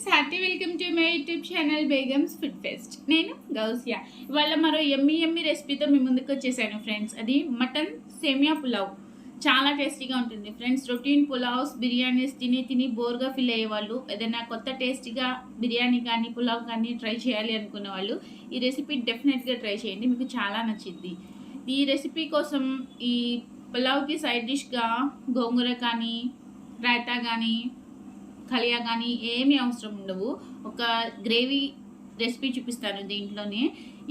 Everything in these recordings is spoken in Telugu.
Friends happy welcome to my YouTube channel Begum's food fest. నేను గౌసియా ఇవాళ మరో ఎమ్మి ఎమ్మి రెసిపీతో మీ ముందుకు వచ్చేసాను ఫ్రెండ్స్. అది మటన్ సేమియా పులావ్. చాలా టేస్టీగా ఉంటుంది ఫ్రెండ్స్. రొటీన్ పులావ్స్ బిర్యానీస్ తిని తిని బోర్గా ఫీల్ అయ్యేవాళ్ళు. ఏదైనా కొత్త టేస్టీగా బిర్యానీ కానీ పులావ్ కానీ ట్రై చేయాలి అనుకున్న వాళ్ళు ఈ రెసిపీ డెఫినెట్గా ట్రై చేయండి. మీకు చాలా నచ్చింది ఈ రెసిపీ కోసం ఈ పులావ్కి సైడ్ డిష్గా గోంగూర కానీ రాయతా కానీ కలియా కానీ ఏమీ అవసరం ఉండవు. ఒక గ్రేవీ రెసిపీ చూపిస్తాను దీంట్లోనే.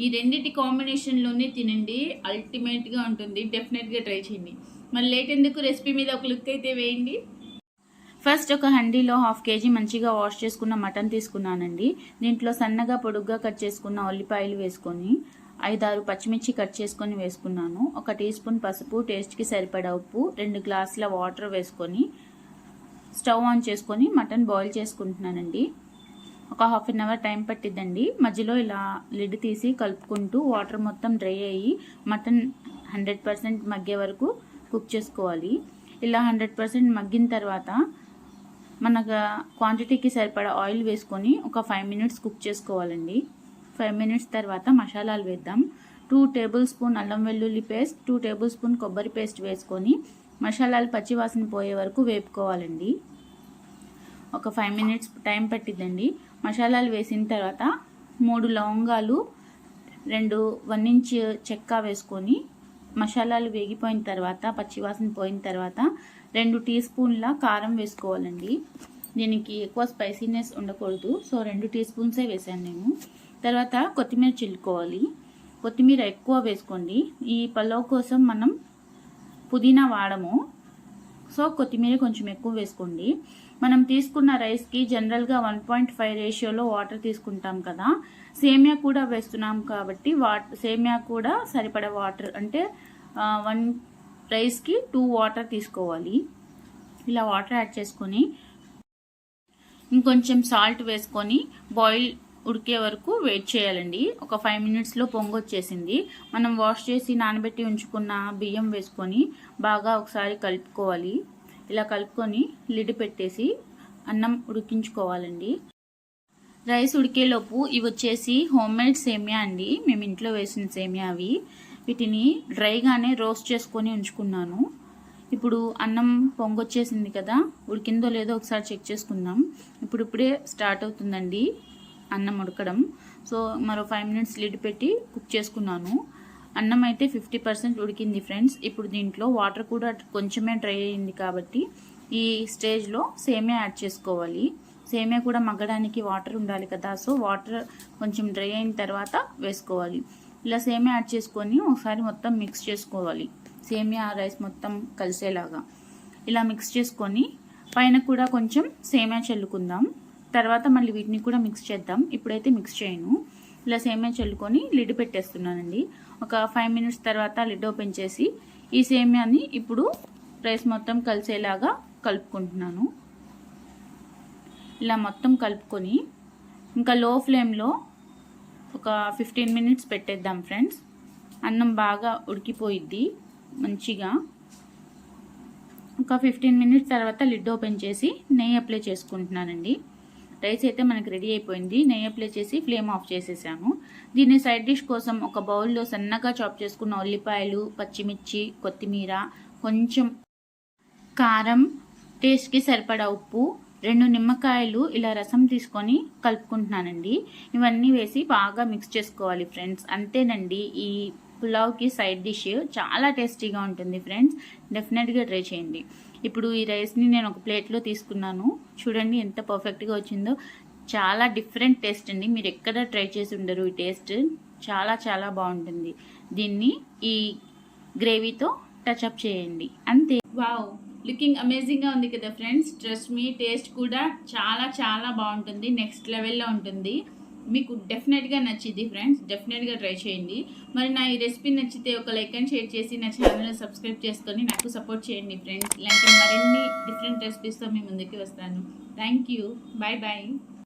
ఈ రెండింటి కాంబినేషన్లోనే తినండి. అల్టిమేట్గా ఉంటుంది. డెఫినెట్గా ట్రై చేయండి. మరి లేట్ ఎందుకు? రెసిపీ మీద ఒక లుక్ అయితే వేయండి. ఫస్ట్ ఒక హండీలో హాఫ్ కేజీ మంచిగా వాష్ చేసుకున్న మటన్ తీసుకున్నానండి. దీంట్లో సన్నగా పొడుగ్గా కట్ చేసుకున్న ఉల్లిపాయలు వేసుకొని ఐదారు పచ్చిమిర్చి కట్ చేసుకొని వేసుకున్నాను. ఒక టీ స్పూన్ పసుపు టేస్ట్కి సరిపడా ఉప్పు రెండు గ్లాసుల వాటర్ వేసుకొని స్టవ్ ఆన్ చేసుకొని మటన్ బాయిల్ చేసుకుంటున్నానండి. ఒక హాఫ్ అన్ అవర్ టైం పట్టిద్దండి. మధ్యలో ఇలా లిడ్ తీసి కలుపుకుంటూ వాటర్ మొత్తం డ్రై అయ్యి మటన్ హండ్రెడ్ పర్సెంట్ మగ్గే వరకు కుక్ చేసుకోవాలి. ఇలా హండ్రెడ్ పర్సెంట్ మగ్గిన తర్వాత మనకు క్వాంటిటీకి సరిపడా ఆయిల్ వేసుకొని ఒక ఫైవ్ మినిట్స్ కుక్ చేసుకోవాలండి. ఫైవ్ మినిట్స్ తర్వాత మసాలాలు వేద్దాం. టూ టేబుల్ స్పూన్ అల్లం వెల్లుల్లి పేస్ట్ టూ టేబుల్ స్పూన్ కొబ్బరి పేస్ట్ వేసుకొని మసాలాలు పచ్చివాసన పోయే వరకు వేపుకోవాలండి. ఒక ఫైవ్ మినిట్స్ టైం పట్టిద్దండి. మసాలాలు వేసిన తర్వాత మూడు లవంగాలు రెండు వన్ ఇంచ్ చెక్క వేసుకొని మసాలాలు వేగిపోయిన తర్వాత పచ్చివాసన పోయిన తర్వాత రెండు టీ స్పూన్ల కారం వేసుకోవాలండి. దీనికి ఎక్కువ స్పైసీనెస్ ఉండకూడదు. సో రెండు టీ స్పూన్సే వేసాను నేను. తర్వాత కొత్తిమీర చిల్లుకోవాలి. కొత్తిమీర ఎక్కువ వేసుకోండి. ఈ పలావ్ కోసం మనం పుదీనా వాడము. సో కొత్తిమీర కొంచెం ఎక్కువ వేసుకోండి. మనం తీసుకున్న రైస్కి జనరల్గా వన్ పాయింట్ ఫైవ్ రేషియోలో వాటర్ తీసుకుంటాం కదా. సేమియా కూడా వేస్తున్నాం కాబట్టి సేమియా కూడా సరిపడే వాటర్ అంటే వన్ రైస్కి టూ వాటర్ తీసుకోవాలి. ఇలా వాటర్ యాడ్ చేసుకొని ఇంకొంచెం సాల్ట్ వేసుకొని బాయిల్ ఉడికే వరకు వెయిట్ చేయాలండి. ఒక ఫైవ్ మినిట్స్లో పొంగు వచ్చేసింది. మనం వాష్ చేసి నానబెట్టి ఉంచుకున్న బియ్యం వేసుకొని బాగా ఒకసారి కలుపుకోవాలి. ఇలా కలుపుకొని లిడ్ పెట్టేసి అన్నం ఉడికించుకోవాలండి. రైస్ ఉడికేలోపు ఇవి వచ్చేసి హోమ్ మేడ్ సేమియా అండి. మేము ఇంట్లో వేసిన సేమియా అవి. వీటిని డ్రైగానే రోస్ట్ చేసుకొని ఉంచుకున్నాను. ఇప్పుడు అన్నం పొంగొచ్చేసింది కదా ఉడికిందో లేదో ఒకసారి చెక్ చేసుకుందాం. ఇప్పుడు ఇప్పుడే స్టార్ట్ అవుతుందండి. అన్నం ఉడకడం. సో మరో ఫైవ్ మినిట్స్ లిడ్ పెట్టి కుక్ చేసుకున్నాను. అన్నం అయితే ఫిఫ్టీ పర్సెంట్ ఉడికింది ఫ్రెండ్స్ ఇప్పుడు దీంట్లో వాటర్ కూడా కొంచెమే డ్రై అయింది కాబట్టి ఈ స్టేజ్లో సేమియా యాడ్ చేసుకోవాలి. సేమియా కూడా మగ్గడానికి వాటర్ ఉండాలి కదా సో వాటర్ కొంచెం డ్రై అయిన తర్వాత వేసుకోవాలి. ఇలా సేమియా యాడ్ చేసుకొని ఒకసారి మొత్తం మిక్స్ చేసుకోవాలి. సేమియా రైస్ మొత్తం కలిసేలాగా. ఇలా మిక్స్ చేసుకొని పైన కూడా కొంచెం సేమియా చల్లుకుందాం. తర్వాత మళ్ళీ వీటిని కూడా మిక్స్ చేద్దాం. ఇప్పుడైతే మిక్స్ చేయను. ఇలా సేమియా చల్లుకొని లిడ్ పెట్టేస్తున్నానండి. ఒక ఫైవ్ మినిట్స్ తర్వాత లిడ్ ఓపెన్ చేసి ఈ సేమియాని ఇప్పుడు రైస్ మొత్తం కలిసేలాగా కలుపుకుంటున్నాను. ఇలా మొత్తం కలుపుకొని ఇంకా లో ఫ్లేమ్లో ఒక ఫిఫ్టీన్ మినిట్స్ పెట్టేద్దాం ఫ్రెండ్స్. అన్నం బాగా ఉడికిపోయిద్ది మంచిగా. ఒక ఫిఫ్టీన్ మినిట్స్ తర్వాత లిడ్ ఓపెన్ చేసి నెయ్యి అప్లై చేసుకుంటున్నానండి. రైస్ అయితే మనకి రెడీ అయిపోయింది. నెయ్యి అప్లై చేసి ఫ్లేమ్ ఆఫ్ చేసేసాను దీన్ని సైడ్ డిష్ కోసం ఒక బౌల్లో సన్నగా చాప్ చేసుకున్న ఉల్లిపాయలు పచ్చిమిర్చి కొత్తిమీర కొంచెం కారం టేస్ట్కి సరిపడా ఉప్పు రెండు నిమ్మకాయలు ఇలా రసం తీసుకొని కలుపుకుంటున్నానండి. ఇవన్నీ వేసి బాగా మిక్స్ చేసుకోవాలి ఫ్రెండ్స్ అంతేనండి ఈ పులావ్కి సైడ్ డిష్ చాలా టేస్టీగా ఉంటుంది ఫ్రెండ్స్. డెఫినెట్గా ట్రై చేయండి. ఇప్పుడు ఈ రైస్ని నేను ఒక ప్లేట్లో తీసుకున్నాను. చూడండి ఎంత పర్ఫెక్ట్గా వచ్చిందో. చాలా డిఫరెంట్ టేస్ట్ అండి. మీరు ఎక్కడ ట్రై చేసి ఉండరు ఈ టేస్ట్. చాలా చాలా బాగుంటుంది. దీన్ని ఈ గ్రేవీతో టచ్అప్ చేయండి. అంతే. వావ్! లుకింగ్ అమేజింగ్గా ఉంది కదా ఫ్రెండ్స్. ట్రస్ట్ మీ టేస్ట్ కూడా చాలా చాలా బాగుంటుంది. నెక్స్ట్ లెవెల్లో ఉంటుంది. మీకు డెఫినెట్గా నచ్చింది ఫ్రెండ్స్ డెఫినెట్గా ట్రై చేయండి. మరి నా ఈ రెసిపీ నచ్చితే ఒక లైక్ అండ్ షేర్ చేసి నా ఛానల్ సబ్స్క్రైబ్ చేసుకొని నాకు సపోర్ట్ చేయండి ఫ్రెండ్స్ ఇలాంటి మరిన్ని డిఫరెంట్ రెసిపీస్తో మీ ముందుకు వస్తాను. Thank you bye bye